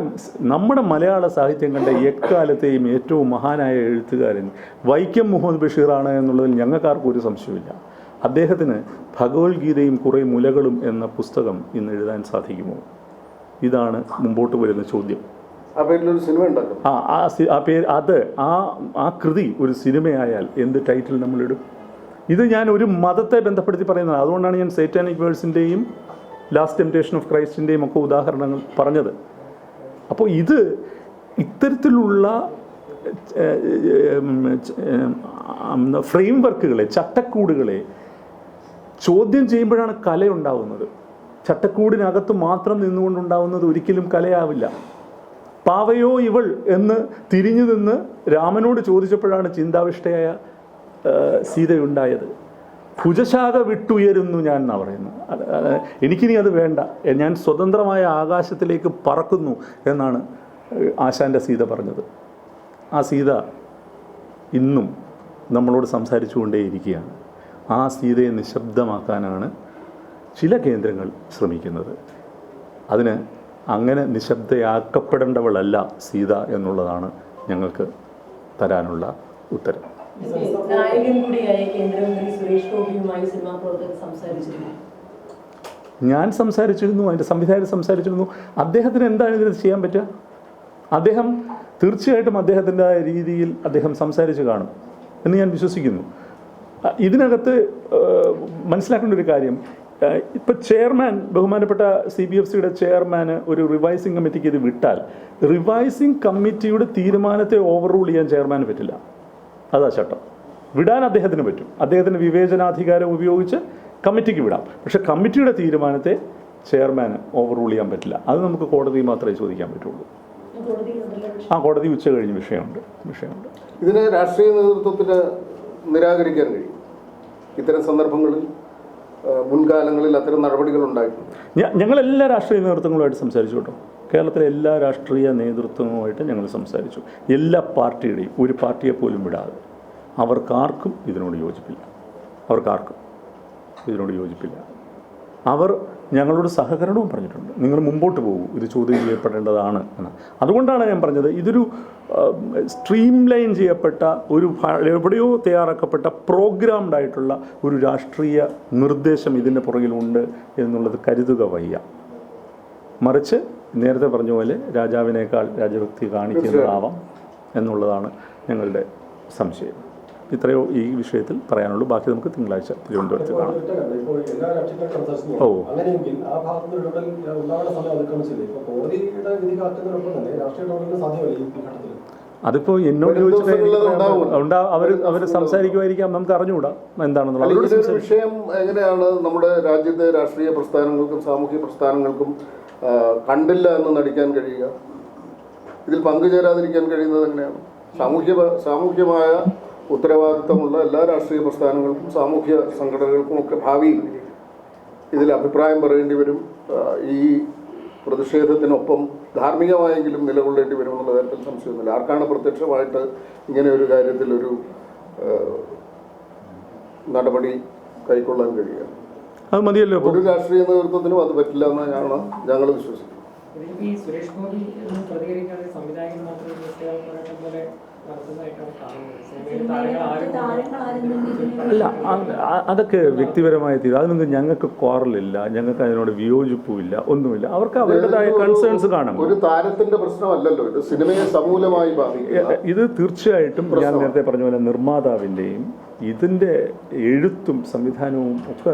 നമ്മുടെ മലയാള സാഹിത്യം കണ്ട എക്കാലത്തെയും ഏറ്റവും മഹാനായ എഴുത്തുകാരൻ വൈക്കം മുഹമ്മദ് ബഷീറാണ് എന്നുള്ളതിൽ ഞങ്ങൾക്കാർക്കും ഒരു സംശയമില്ല അദ്ദേഹത്തിന് ഭഗവത്ഗീതയും കുറേ മുലകളും എന്ന പുസ്തകം ഇന്ന് എഴുതാൻ സാധിക്കുമോ? ഇതാണ് മുമ്പോട്ട് വരുന്ന ചോദ്യം. സിനിമ ആ ആ പേര് അത് ആ ആ കൃതി ഒരു സിനിമയായാൽ എന്ത് ടൈറ്റിൽ നമ്മളിടും? ഇത് ഞാൻ ഒരു മതത്തെ ബന്ധപ്പെടുത്തി പറയുന്നത് അതുകൊണ്ടാണ് ഞാൻ സേറ്റാനിക് വേഴ്സിന്റെയും ലാസ്റ്റ് ടെംപ്റ്റേഷൻ ഓഫ് ക്രൈസ്റ്റിന്റെയും ഒക്കെ ഉദാഹരണങ്ങൾ പറഞ്ഞത്. അപ്പോൾ ഇത് ഇത്തരത്തിലുള്ള ഫ്രെയിം വർക്കുകളെ ചട്ടക്കൂടുകളെ ചോദ്യം ചെയ്യുമ്പോഴാണ് കലയുണ്ടാകുന്നത് ചട്ടക്കൂടിനകത്ത് മാത്രം നിന്നുകൊണ്ടുണ്ടാവുന്നത് ഒരിക്കലും കലയാവില്ല. പാവയോ ഇവൾ എന്ന് തിരിഞ്ഞു നിന്ന് രാമനോട് ചോദിച്ചപ്പോഴാണ് ചിന്താവിഷ്ടയായ സീതയുണ്ടായത്. ഭുജശാഖ വിട്ടുയരുന്നു ഞാൻ എന്നാണ് പറയുന്നത് എനിക്കിനി അത് വേണ്ട. ഞാൻ സ്വതന്ത്രമായ ആകാശത്തിലേക്ക് പറക്കുന്നു എന്നാണ് ആശാന്റെ സീത പറഞ്ഞത്. ആ സീത ഇന്നും നമ്മളോട് സംസാരിച്ചു കൊണ്ടേയിരിക്കുകയാണ് ആ സീതയെ നിശബ്ദമാക്കാനാണ് ചില കേന്ദ്രങ്ങൾ ശ്രമിക്കുന്നത്. അതിന് അങ്ങനെ നിശബ്ദയാക്കപ്പെടേണ്ടവളല്ല സീത എന്നുള്ളതാണ് ഞങ്ങൾക്ക് തരാനുള്ള ഉത്തരം. ഞാൻ സംസാരിച്ചിരുന്നു അതിന്റെ സംവിധായകർ സംസാരിച്ചിരുന്നു. അദ്ദേഹത്തിന് എന്താണ് ഇതിന് ചെയ്യാൻ പറ്റുക? അദ്ദേഹം തീർച്ചയായിട്ടും അദ്ദേഹത്തിന്റെ രീതിയിൽ അദ്ദേഹം സംസാരിച്ച് കാണും എന്ന് ഞാൻ വിശ്വസിക്കുന്നു. ഇതിനകത്ത് മനസ്സിലാക്കേണ്ട ഒരു കാര്യം ഇപ്പോൾ ചെയർമാൻ ബഹുമാനപ്പെട്ട സി ബി എഫ് സിയുടെ ചെയർമാന് ഒരു റിവൈസിംഗ് കമ്മിറ്റിക്ക് ഇത് വിട്ടാൽ റിവൈസിംഗ് കമ്മിറ്റിയുടെ തീരുമാനത്തെ ഓവർ റൂൾ ചെയ്യാൻ ചെയർമാന് പറ്റില്ല. അതാ ചട്ടം. വിടാൻ അദ്ദേഹത്തിന് പറ്റും. അദ്ദേഹത്തിന് വിവേചനാധികാരം ഉപയോഗിച്ച് കമ്മിറ്റിക്ക് വിടാം. പക്ഷെ കമ്മിറ്റിയുടെ തീരുമാനത്തെ ചെയർമാന് ഓവർ റൂൾ ചെയ്യാൻ പറ്റില്ല. അത് നമുക്ക് കോടതി മാത്രമേ ചോദിക്കാൻ പറ്റുള്ളൂ. ആ കോടതി ഉച്ച കഴിഞ്ഞ് വിഷയമുണ്ട്. വിഷയമുണ്ട്. ഇതിനെ രാഷ്ട്രീയ നേതൃത്വത്തിന് നിരാകരിക്കാൻ കഴിയും. ഇത്തരം സന്ദർഭങ്ങളിൽ മുൻകാലങ്ങളിൽ അത്തരം നടപടികൾ ഉണ്ടായിട്ടുണ്ട്. ഞങ്ങൾ എല്ലാ രാഷ്ട്രീയ നേതൃത്വങ്ങളുമായിട്ട് സംസാരിച്ചു കേട്ടോ. കേരളത്തിലെ എല്ലാ രാഷ്ട്രീയ നേതൃത്വങ്ങളുമായിട്ട് ഞങ്ങൾ സംസാരിച്ചു. എല്ലാ പാർട്ടിയുടെയും ഒരു പാർട്ടിയെ പോലും വിടാതെ. അവർക്കാർക്കും ഇതിനോട് യോജിപ്പില്ല. അവർക്കാർക്കും ഇതിനോട് യോജിപ്പില്ല. അവർ ഞങ്ങളോട് സഹകരണവും പറഞ്ഞിട്ടുണ്ട്. നിങ്ങൾ മുമ്പോട്ട് പോകൂ. ഇത് ചോദ്യം ചെയ്യപ്പെടേണ്ടതാണ് എന്ന്. അതുകൊണ്ടാണ് ഞാൻ പറഞ്ഞത് ഇതൊരു സ്ട്രീം ലൈൻ ചെയ്യപ്പെട്ട ഒരു എവിടെയോ തയ്യാറാക്കപ്പെട്ട പ്രോഗ്രാംഡ് ആയിട്ടുള്ള ഒരു രാഷ്ട്രീയ നിർദ്ദേശം ഇതിന്റെ പുറകിലുണ്ട് എന്നുള്ളത് കരുതുക വയ്യ. മറിച്ച് നേരത്തെ പറഞ്ഞ പോലെ രാജാവിനേക്കാൾ രാജഭക്തി കാണിക്കുന്നതാവാം എന്നുള്ളതാണ് ഞങ്ങളുടെ സംശയം. ഇത്രയോ ഈ വിഷയത്തിൽ പറയാനുള്ളൂ. ബാക്കി നമുക്ക് തിങ്കളാഴ്ച തിരുവനന്തപുരത്ത് കാണാം. ഓ. അതിപ്പോൾ എന്നോട് വരും ചോദിച്ചിട്ട് അവർ ദിവസങ്ങളിൽ പറയാൻ ഉണ്ടാവും. പറ്റില്ല. ഉണ്ടാ അവർ അവർ സംസാരിക്കുമായിരിക്കാം. നമുക്ക് അറിഞ്ഞുകൂടാ എന്താണെന്നുള്ളത്. വിഷയം എങ്ങനെയാണ് നമ്മുടെ രാജ്യത്തെ രാഷ്ട്രീയ പ്രസ്ഥാനങ്ങൾക്കും സാമൂഹ്യ പ്രസ്ഥാനങ്ങൾക്കും കണ്ടില്ല എന്ന് നടിക്കാൻ കഴിയുക? ഇതിൽ പങ്കുചേരാതിരിക്കാൻ കഴിയുന്നത് എങ്ങനെയാണ്? സാമൂഹ്യ സാമൂഹ്യമായ ഉത്തരവാദിത്തമുള്ള എല്ലാ രാഷ്ട്രീയ പ്രസ്ഥാനങ്ങൾക്കും സാമൂഹ്യ സംഘടനകൾക്കും ഒക്കെ ഭാവിയിൽ ഇതിൽ അഭിപ്രായം പറയേണ്ടി വരും. ഈ പ്രതിഷേധത്തിനൊപ്പം ധാർമ്മികമായെങ്കിലും നിലകൊള്ളേണ്ടി വരുമെന്നുള്ള കാര്യത്തിൽ സംശയമൊന്നുമില്ല. ആർക്കാണ് പ്രത്യക്ഷമായിട്ട് ഇങ്ങനെ ഒരു കാര്യത്തിൽ ഒരു നടപടി കൈക്കൊള്ളാൻ കഴിയുക? അത് മതിയല്ലോ ഒരു രാഷ്ട്രീയ നേതൃത്വത്തിനും അത് പറ്റില്ല എന്നാണ് ഞങ്ങൾ വിശ്വസിക്കുന്നത്. ഈ സുരേഷ് ഗോപി ഒന്നും പ്രതികരിക്കാതെ സംവിധായകൻ മാത്രം അല്ല അതൊക്കെ വ്യക്തിപരമായ തീരും അതിനൊന്നും ഞങ്ങൾക്ക് കോറലില്ല ഞങ്ങൾക്ക് അതിനോട് വിയോജിപ്പുമില്ല. ഒന്നുമില്ല. അവർക്ക് അവരുടേതായ കൺസേൺസ് കാണും. ഒരു താരത്തിന്റെ പ്രശ്നമല്ലല്ലോ. ഇത് സിനിമയെ സമൂലമായി ഇത് തീർച്ചയായിട്ടും ഞാൻ നേരത്തെ പറഞ്ഞ പോലെ നിർമ്മാതാവിന്റെയും ഇതിന്റെ എഴുത്തും സംവിധാനവും ഒക്കെ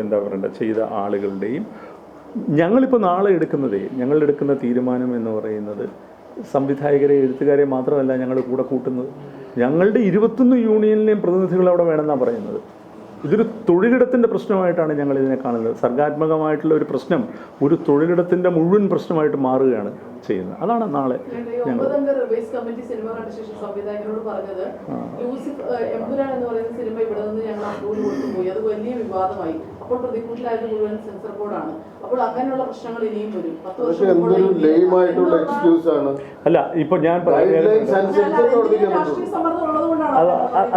എന്താ പറയണ്ട ചെയ്ത ആളുകളുടെയും ഞങ്ങളിപ്പോൾ നാളെ എടുക്കുന്നതേ ഞങ്ങളെടുക്കുന്ന തീരുമാനം എന്ന് പറയുന്നത് സംവിധായകരെ എഴുത്തുകാരെ മാത്രമല്ല ഞങ്ങൾ കൂടെ കൂട്ടുന്നത്. ഞങ്ങളുടെ ഇരുപത്തൊന്ന് യൂണിയനിലെയും പ്രതിനിധികൾ അവിടെ വേണമെന്നാണ് പറയുന്നത്. ഇതൊരു തൊഴിലിടത്തിന്റെ പ്രശ്നമായിട്ടാണ് ഞങ്ങൾ ഇതിനെ കാണുന്നത്. സർഗാത്മകമായിട്ടുള്ള ഒരു പ്രശ്നം ഒരു തൊഴിലിടത്തിന്റെ മുഴുവൻ പ്രശ്നമായിട്ട് മാറുകയാണ് ചെയ്യുന്നത്. അതാണ് നാളെ ഞങ്ങൾ സിനിമ ഇവിടെ നിന്ന് ഞങ്ങൾ അപ്രൂവൽ കൊടുത്തുപോയി അത് വലിയ വിവാദമായി. അപ്പോൾ പ്രതിക്കൂട്ടിലായത് മുഴുവൻ സെൻസർ ബോർഡാണ് അപ്പോൾ അങ്ങനെയുള്ള പ്രശ്നങ്ങൾ ഇനിയും വരും. പത്ത് വർഷം അല്ല ഇപ്പൊ ഞാൻ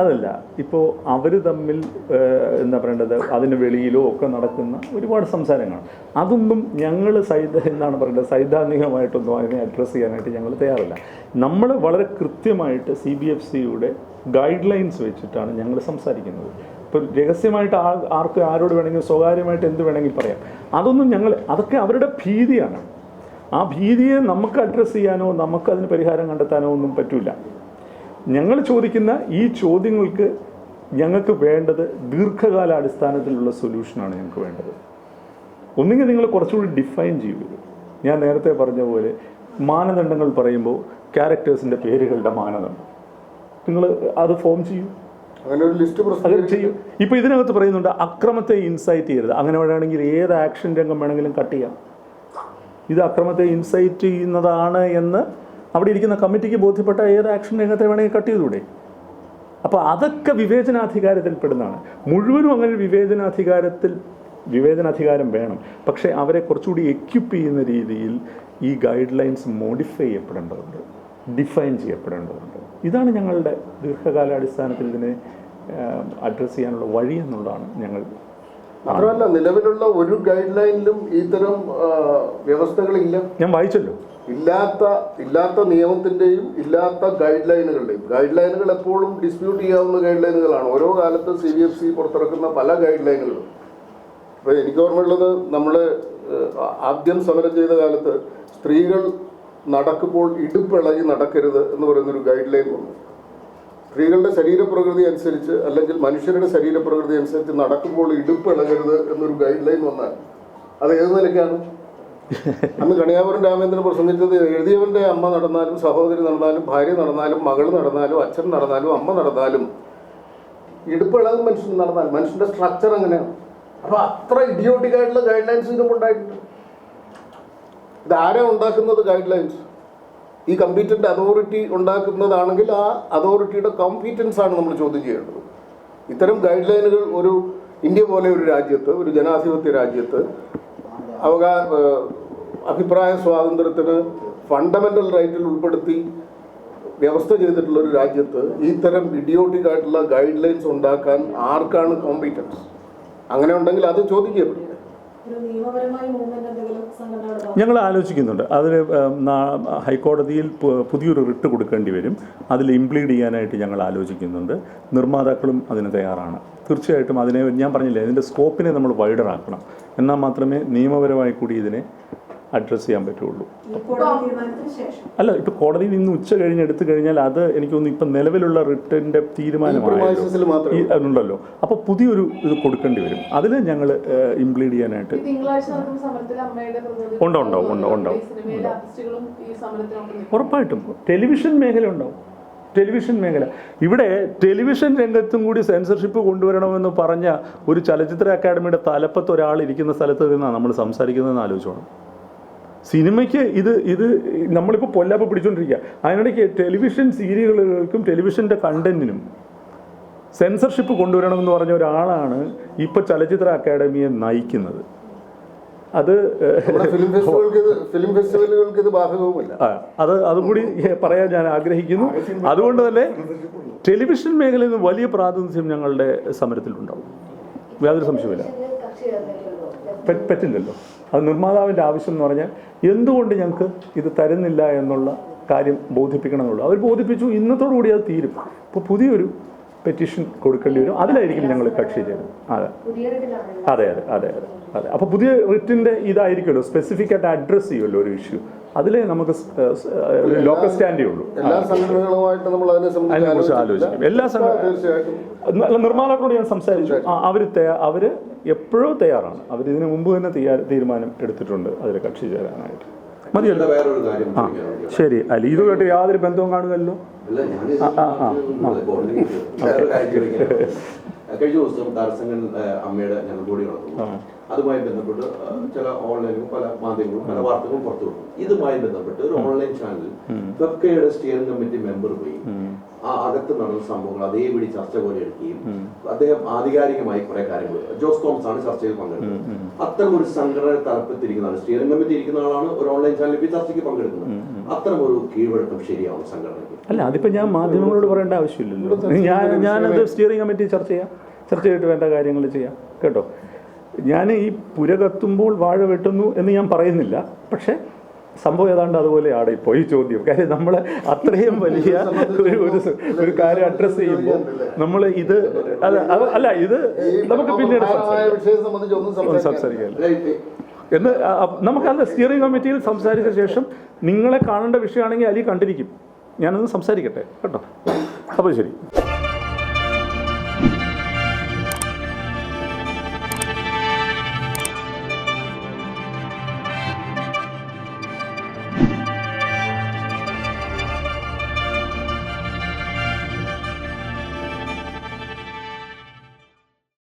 അതല്ല. ഇപ്പോ അവർ തമ്മിൽ എന്താ പറയേണ്ടത്? അതിന് വെളിയിലോ ഒക്കെ നടക്കുന്ന ഒരുപാട് സംസാരങ്ങളാണ് അതൊന്നും ഞങ്ങൾ സൈദ്ധ എന്താണ് പറയേണ്ടത്? സൈദ്ധാന്തികമായിട്ടൊന്നും അതിനെ അഡ്രസ്സ് ചെയ്യാനായിട്ട് ഞങ്ങൾ തയ്യാറല്ല. നമ്മൾ വളരെ കൃത്യമായിട്ട് സി ബി എഫ് സിയുടെ ഗൈഡ് ലൈൻസ് വെച്ചിട്ടാണ് ഞങ്ങൾ സംസാരിക്കുന്നത്. ഇപ്പോൾ രഹസ്യമായിട്ട് ആ ആർക്ക് ആരോട് വേണമെങ്കിലും സ്വകാര്യമായിട്ട് എന്ത് വേണമെങ്കിൽ പറയാം. അതൊന്നും ഞങ്ങൾ അതൊക്കെ അവരുടെ ഭീതിയാണ്. ആ ഭീതിയെ നമുക്ക് അഡ്രസ്സ് ചെയ്യാനോ നമുക്ക് അതിന് പരിഹാരം കണ്ടെത്താനോ ഒന്നും പറ്റില്ല ഞങ്ങൾ ചോദിക്കുന്ന ഈ ചോദ്യങ്ങൾക്ക് ഞങ്ങൾക്ക് വേണ്ടത് ദീർഘകാല അടിസ്ഥാനത്തിലുള്ള സൊല്യൂഷനാണ് ഞങ്ങൾക്ക് വേണ്ടത്. ഒന്നുകിൽ നിങ്ങൾ കുറച്ചുകൂടി ഡിഫൈൻ ചെയ്യൂ. ഞാൻ നേരത്തെ പറഞ്ഞ പോലെ മാനദണ്ഡങ്ങൾ പറയുമ്പോൾ ക്യാരക്ടേഴ്സിന്റെ പേരുകളുടെ മാനദണ്ഡം. നിങ്ങൾ അത് ഫോം ചെയ്യൂ. അങ്ങനെ ഒരു ലിസ്റ്റ് ചെയ്യും. ഇപ്പോൾ ഇതിനകത്ത് പറയുന്നുണ്ട് അക്രമത്തെ ഇൻസൈറ്റ് ചെയ്യരുത്. അങ്ങനെ വേണമെങ്കിൽ ഏത് ആക്ഷൻ രംഗം വേണമെങ്കിലും കട്ട് ചെയ്യാം. ഇത് അക്രമത്തെ ഇൻസൈറ്റ് ചെയ്യുന്നതാണ് എന്ന് അവിടെ ഇരിക്കുന്ന കമ്മിറ്റിക്ക് ബോധ്യപ്പെട്ട ഏത് ആക്ഷൻ രംഗത്തെ വേണമെങ്കിൽ കട്ട് ചെയ്തുകൂടെ? അപ്പോൾ അതൊക്കെ വിവേചനാധികാരത്തിൽ പെടുന്നതാണ് മുഴുവനും അങ്ങനെ വിവേചനാധികാരത്തിൽ വിവേചനാധികാരം വേണം. പക്ഷേ അവരെ കുറച്ചുകൂടി എക്യുപ്പ് ചെയ്യുന്ന രീതിയിൽ ഈ ഗൈഡ് ലൈൻസ് മോഡിഫൈ ചെയ്യപ്പെടേണ്ടതുണ്ട് ഡിഫൈൻ ചെയ്യപ്പെടേണ്ടതുണ്ട്. ഇതാണ് ഞങ്ങളുടെ ദീർഘകാലാടിസ്ഥാനത്തിൽ ഇതിനെ അഡ്രസ്സ് ചെയ്യാനുള്ള വഴി എന്നുള്ളതാണ് ഞങ്ങൾ മാത്രമല്ല നിലവിലുള്ള ഒരു ഗൈഡ് ലൈനിലും ഇത്തരം വ്യവസ്ഥകളില്ല. ഞാൻ വായിച്ചല്ലോ. ഇല്ലാത്ത ഇല്ലാത്ത നിയമത്തിന്റെയും ഇല്ലാത്ത ഗൈഡ് ലൈനുകളുടെയും ഗൈഡ് ലൈനുകൾ എപ്പോഴും ഡിസ്പ്യൂട്ട് ചെയ്യാവുന്ന ഗൈഡ് ലൈനുകളാണ് ഓരോ കാലത്ത് സി ബി എഫ് സി പുറത്തിറക്കുന്ന പല ഗൈഡ് ലൈനുകളും ഇപ്പോൾ എനിക്ക് ഓർമ്മയുള്ളത് നമ്മൾ ആദ്യം സമരം ചെയ്ത കാലത്ത് സ്ത്രീകൾ നടക്കുമ്പോൾ ഇടുപ്പിളകി നടക്കരുത് എന്ന് പറയുന്നൊരു ഗൈഡ് ലൈൻ വന്നു. സ്ത്രീകളുടെ ശരീരപ്രകൃതി അനുസരിച്ച് അല്ലെങ്കിൽ മനുഷ്യരുടെ ശരീരപ്രകൃതി അനുസരിച്ച് നടക്കുമ്പോൾ ഇടുപ്പ് ഇളകരുത് എന്നൊരു ഗൈഡ് ലൈൻ വന്നാൽ അത് ഏത് നിലയ്ക്കാണ്? അന്ന് കണിയാപുരം രാമേന്ദ്രൻ പ്രസംഗിച്ചത് എഴുതിയവന്റെ അമ്മ നടന്നാലും സഹോദരി നടന്നാലും ഭാര്യ നടന്നാലും മകൾ നടന്നാലും അച്ഛൻ നടന്നാലും അമ്മ നടന്നാലും ഇടുപ്പ് ഇളകും മനുഷ്യൻ നടന്നാൽ മനുഷ്യന്റെ സ്ട്രക്ചർ അങ്ങനെയാണ് അപ്പൊ അത്ര ഇഡിയോട്ടിക് ആയിട്ടുള്ള ഗൈഡ് ലൈൻസ് ഇതിനും ഉണ്ടായിട്ടുണ്ട് ഇതാരാ ഉണ്ടാക്കുന്നത് ഗൈഡ് ലൈൻസ് ഈ കമ്പീറ്റന്റ് അതോറിറ്റി ഉണ്ടാക്കുന്നതാണെങ്കിൽ ആ അതോറിറ്റിയുടെ കോമ്പീറ്റൻസ് ആണ് നമ്മൾ ചോദ്യം ചെയ്യേണ്ടത്. ഇത്തരം ഗൈഡ് ലൈനുകൾ ഒരു ഇന്ത്യ പോലെ ഒരു രാജ്യത്ത് ഒരു ജനാധിപത്യ രാജ്യത്ത് അവകാ അഭിപ്രായ സ്വാതന്ത്ര്യത്തിന് ഫണ്ടമെന്റൽ റൈറ്റിൽ ഉൾപ്പെടുത്തി വ്യവസ്ഥ ചെയ്തിട്ടുള്ള ഒരു രാജ്യത്ത് ഇത്തരം ഇഡിയോട്ടിക് ആയിട്ടുള്ള ഗൈഡ് ലൈൻസ് ഉണ്ടാക്കാൻ ആർക്കാണ് കോമ്പീറ്റൻസ് അങ്ങനെ ഉണ്ടെങ്കിൽ അത് ചോദ്യം ഒരു ഞങ്ങൾ ആലോചിക്കുന്നുണ്ട്. അതിൽ ഹൈക്കോടതിയിൽ പുതിയൊരു റിട്ട് കൊടുക്കേണ്ടി വരും. അതിൽ ഇംപ്ലീഡ് ചെയ്യാനായിട്ട് ഞങ്ങൾ ആലോചിക്കുന്നുണ്ട്. നിർമ്മാതാക്കളും അതിന് തയ്യാറാണ്. തീർച്ചയായിട്ടും അതിനെ ഞാൻ പറഞ്ഞില്ലേ ഇതിന്റെ സ്കോപ്പിനെ നമ്മൾ വൈഡറാക്കണം. എന്നാൽ മാത്രമേ നിയമപരമായി കൂടി ഇതിനെ അഡ്രസ്സ് ചെയ്യാൻ പറ്റുള്ളൂ. ഈ കോടതി ശേഷം. അല്ല ഇപ്പോൾ കോടതിയിൽ നിന്ന് ഉച്ച കഴിഞ്ഞ് എടുത്തു കഴിഞ്ഞാൽ അത് എനിക്ക് തോന്നുന്നു ഇപ്പം നിലവിലുള്ള റിട്ടേന്റെ തീരുമാനമാണല്ലോ അപ്പോൾ പുതിയൊരു ഇത് കൊടുക്കേണ്ടി വരും. അതിൽ ഞങ്ങൾ ഇംപ്ലീഡ് ചെയ്യാനായിട്ട് ഉണ്ടോ ഉണ്ടോ ഉണ്ടോ ഉണ്ട്, ഉണ്ട്, ഉണ്ട്, ഉണ്ട്. ഈ സിനിമയിലെ ഈ സമരത്തിനൊപ്പം നിൽക്കും. ഉറപ്പായിട്ടും. ടെലിവിഷൻ മേഖല ഉണ്ടാവും ടെലിവിഷൻ മേഖല. ഇവിടെ ടെലിവിഷൻ രംഗത്തും കൂടി സെൻസർഷിപ്പ് കൊണ്ടുവരണമെന്ന് പറഞ്ഞ ഒരു ചലച്ചിത്ര അക്കാദമിയുടെ തലപ്പത്ത് ഒരാൾ ഇരിക്കുന്ന സ്ഥലത്ത് നിന്നാണ് നമ്മൾ സംസാരിക്കുന്നതെന്ന് ആലോചിച്ചോണം. സിനിമയ്ക്ക് ഇത് ഇത് നമ്മളിപ്പോൾ പൊല്ലാപ്പ് പിടിച്ചുകൊണ്ടിരിക്കുക അതിനിടയ്ക്ക് ടെലിവിഷൻ സീരിയലുകൾക്കും ടെലിവിഷന്റെ കണ്ടന്റിനും സെൻസർഷിപ്പ് കൊണ്ടുവരണമെന്ന് പറഞ്ഞ ഒരാളാണ് ഇപ്പോൾ ചലച്ചിത്ര അക്കാദമിയെ നയിക്കുന്നത് അത് നമ്മുടെ ഫിലിം ഫെസ്റ്റിവലുകൾക്ക് ഇത് ഫിലിം ഫെസ്റ്റിവലുകൾക്ക് ഇത് ബാധകവുമല്ല അത് അതുകൂടി പറയാൻ ഞാൻ ആഗ്രഹിക്കുന്നു അതുകൊണ്ട് തന്നെ ടെലിവിഷൻ മേഖലയിൽ നിന്ന് വലിയ പ്രാതിനിധ്യം ഞങ്ങളുടെ സമരത്തിലുണ്ടാവും യാതൊരു സംശയമില്ല പറ്റ്- പറ്റില്ലല്ലോ അത് നിർമ്മാതാവിന്റെ ആവശ്യം എന്ന് പറഞ്ഞാൽ എന്തുകൊണ്ട് ഞങ്ങൾക്ക് ഇത് തരുന്നില്ല എന്നുള്ള കാര്യം ബോധിപ്പിക്കണം എന്നുള്ളൂ അവർ ബോധിപ്പിച്ചു ഇന്നത്തോടു കൂടി അത് തീരും. ഇപ്പോൾ പുതിയൊരു പെറ്റീഷൻ കൊടുക്കേണ്ടി വരും. അതിലായിരിക്കും ഞങ്ങൾ കക്ഷി ചേരുന്നത്. അതെ. അതെ അതെ അതെ അതെ അതെ. അപ്പോൾ പുതിയ റിറ്റിന്റെ ഇതായിരിക്കുമല്ലോ. സ്പെസിഫിക് ആയിട്ട് അഡ്രസ്സ് ചെയ്യുമല്ലോ ഒരു ഇഷ്യൂ അതിലേ നമുക്ക് ലോക്കൽ സ്റ്റാൻഡേ ഉള്ളൂ. അതിനെ ആലോചിക്കും. എല്ലാ സംഘടനകളും നിർമ്മാതാക്കളോട് ഞാൻ സംസാരിച്ചു. അവർ അവർ എപ്പോഴോ തയ്യാറാണ്. അവർ ഇതിനു മുമ്പ് തന്നെ തീരുമാനം എടുത്തിട്ടുണ്ട് അതിൽ കക്ഷി ചേരാനായിട്ട്. മതിയല്ലോ? ആ ശരി. അല്ല ഇതുമായിട്ട് യാതൊരു ബന്ധവും കാണുമല്ലോ ആ, ആ. കഴിഞ്ഞ ദിവസം താരസംഘൻ അമ്മയുടെ ഞങ്ങൾകൂടി നടന്നു. ആ. അതുമായി ബന്ധപ്പെട്ട് ചില ഓൺലൈനും പല മാധ്യമങ്ങളും പല വാർത്തകളും പുറത്തു ഇതുമായി ബന്ധപ്പെട്ട് ഒരു ഓൺലൈൻ ചാനലിൽ ഫെഫ്കയുടെ സ്റ്റിയറിംഗ് കമ്മിറ്റി മെമ്പർ പോയി. ആ അകത്ത് നടന്ന സംഭവങ്ങൾ അതേപടി ചർച്ച പോലെ എടുക്കുകയും അദ്ദേഹം ആധികാരികമായി കുറെ കാര്യങ്ങൾ ജോസ് തോമസ് ആണ് ചർച്ചയിൽ പങ്കെടുക്കുന്നത് അത്തരം ഒരു സംഘടന തലപ്പത്തിരിക്കുന്നതാണ്. സ്റ്റിയറിംഗ് കമ്മിറ്റി ഇരിക്കുന്ന ആളാണ് ഒരു ഓൺലൈൻ ചാനലിൽ പോയി ചർച്ചയ്ക്ക് പങ്കെടുക്കുന്നത്. അത്തരം ഒരു കീഴ്വഴക്കം ശരിയാവും സംഘടനയ്ക്ക്. അല്ല അതിപ്പോ ഞാൻ മാധ്യമങ്ങളോട് പറയേണ്ട ആവശ്യമില്ലല്ലോ. ഞാൻ ഞാനത് സ്റ്റിയറിംഗ് കമ്മിറ്റി ചർച്ച ചെയ്യാം. ചർച്ച ചെയ്തിട്ട് വേണ്ട കാര്യങ്ങൾ ചെയ്യാം. കേട്ടോ? ഞാൻ ഈ പുര കത്തുമ്പോൾ വാഴ വെട്ടുന്നു എന്ന് ഞാൻ പറയുന്നില്ല. പക്ഷേ സംഭവം ഏതാണ്ട് അതുപോലെയാണ് ഇപ്പോൾ ഈ ചോദ്യം. കാര്യം നമ്മൾ അത്രയും വലിയ ഒരു ഒരു ഒരു കാര്യം അഡ്രസ്സ് ചെയ്യുമ്പോൾ നമ്മൾ ഇത് അല്ല ഇത് നമുക്ക് പിന്നീട് സംസാരിക്കാം. എന്ന് അ- സ്റ്റിയറിംഗ് കമ്മിറ്റിയിൽ സംസാരിച്ച ശേഷം നിങ്ങളെ കാണേണ്ട വിഷയമാണെങ്കിൽ അലി കണ്ടിരിക്കും. ഞാനൊന്ന് സംസാരിക്കട്ടെ കേട്ടോ? അപ്പോൾ ശരി.